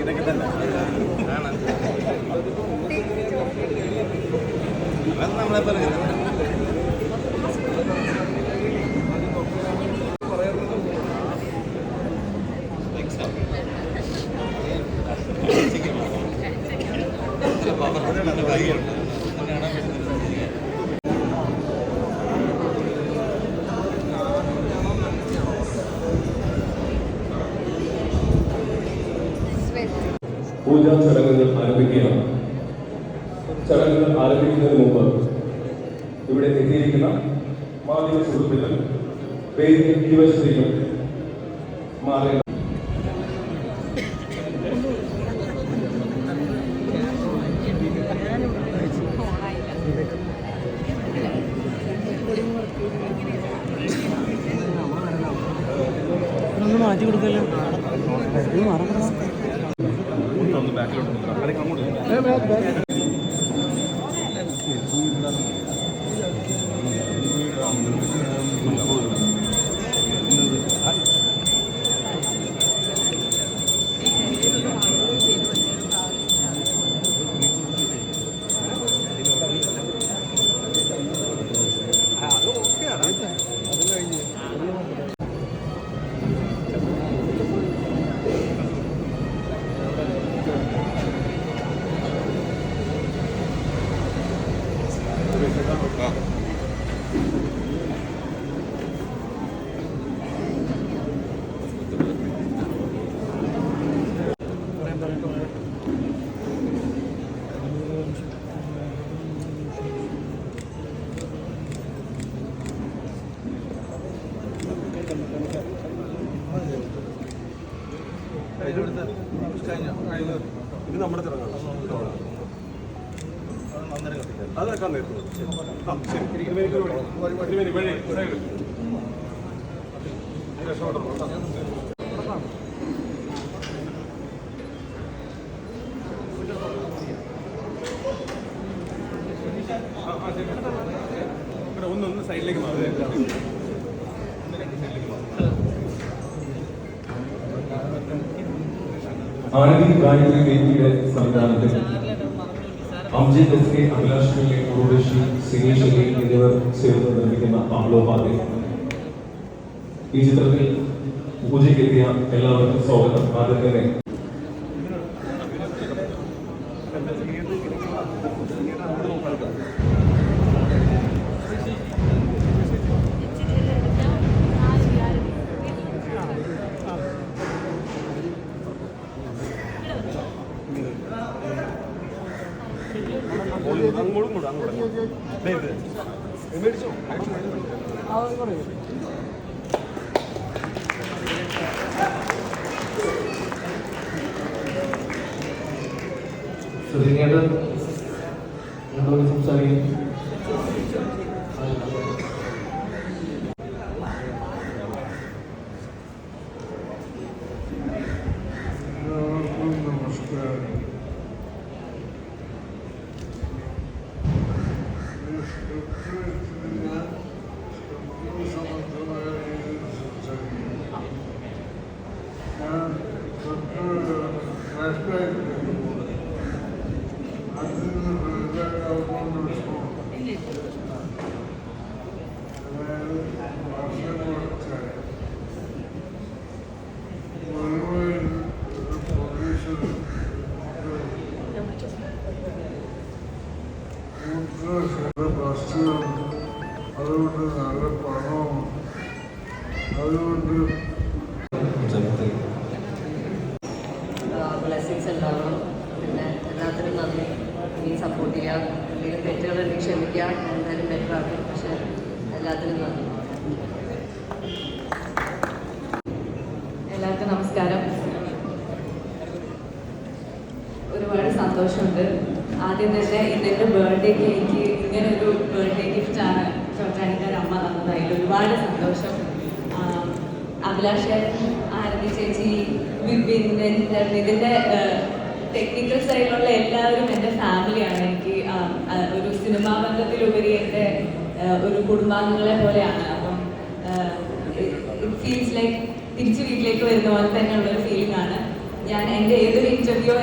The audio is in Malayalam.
ഇതൊക്കെ തന്നെ. അതാണ് നമ്മളെ പൂജാ ചടങ്ങുകൾ ആരംഭിക്കുകയാണ്. ചടങ്ങുകൾ ആരംഭിക്കുന്നതിന് മുമ്പ് ഇവിടെ എത്തിയിരിക്കുന്ന മാധ്യമ സുഹൃത്തുക്കൾ പേര് ഇരുവശത്തേക്കും മാറി മാറ്റി കൊടുക്കല്ലോ? ഇത് മറക്കണം ಅದಕ್ಕೆ ഇത് നമ്മുടെ ചടങ്ങാണ് അതൊക്കെ നേരത്തെ ആ ശരി ഇരുപത് ഇരുപത് വഴി വഴി ഇവിടെ ഒന്ന് ഒന്ന് സൈഡിലേക്ക് മാറി സംവിധാനത്തിൽ അംജിത് എസ് കെ അഭിലാഷ് പിള്ളെ ഉറുവശി സിനീഷ് അലി എന്നിവർ ചേർന്ന് നിർമ്മിക്കുന്ന ആളോപാതെ ഈ ചിത്രത്തിൽ പൂജയ്ക്കെത്തിയ എല്ലാവർക്കും സ്വാഗതം ആദ്യം തന്നെ അങ്ങോട്ടും അങ്ങോട്ട്. മേടിച്ചോ ശ്രദ്ധിക്കേണ്ട എന്നോട് അതുകൊണ്ട് നല്ല പണവും അതുകൊണ്ട് ബ്ലെസ്സിങ്സ് ഉണ്ടാവണം പിന്നെ എല്ലാത്തിനും നന്ദി. നീ സപ്പോർട്ട് ചെയ്യുക എന്തെങ്കിലും തെറ്റുകളുണ്ടെങ്കിൽ ക്ഷമിക്കുക എന്തായാലും ബെറ്റർ ആക്കും പക്ഷെ എല്ലാത്തിനും നന്ദി. എല്ലാവർക്കും നമസ്കാരം. ഒരുപാട് സന്തോഷമുണ്ട്. ആദ്യം തന്നെ ഇന്നെന്റെ ബർത്ത്ഡേക്ക് എനിക്ക് ഇങ്ങനെ ഒരു ബർത്ത്ഡേ ഗിഫ്റ്റാണ് ചോറ്റാനിക്കാർ അമ്മ തന്നത്. ഒരുപാട് സന്തോഷം. അഭിലാഷ് ചേട്ടൻ, ആരതി ചേച്ചി വിപിൻ ഇതിന്റെ ടെക്നിക്കൽ സൈഡിലുള്ള എല്ലാവരും എന്റെ ഫാമിലിയാണ് എനിക്ക് ഒരു സിനിമാ ബന്ധത്തിലുപരി എന്റെ ഒരു കുടുംബാംഗങ്ങളെ പോലെയാണ്. അപ്പം ഇറ്റ് ഫീൽസ് ലൈക്ക് തിരിച്ച് വീട്ടിലേക്ക് വരുന്ന പോലെ തന്നെയുള്ള ഫീലിംഗ് ആണ്. ഞാൻ എന്റെ ഏതൊരു ഇന്റർവ്യൂ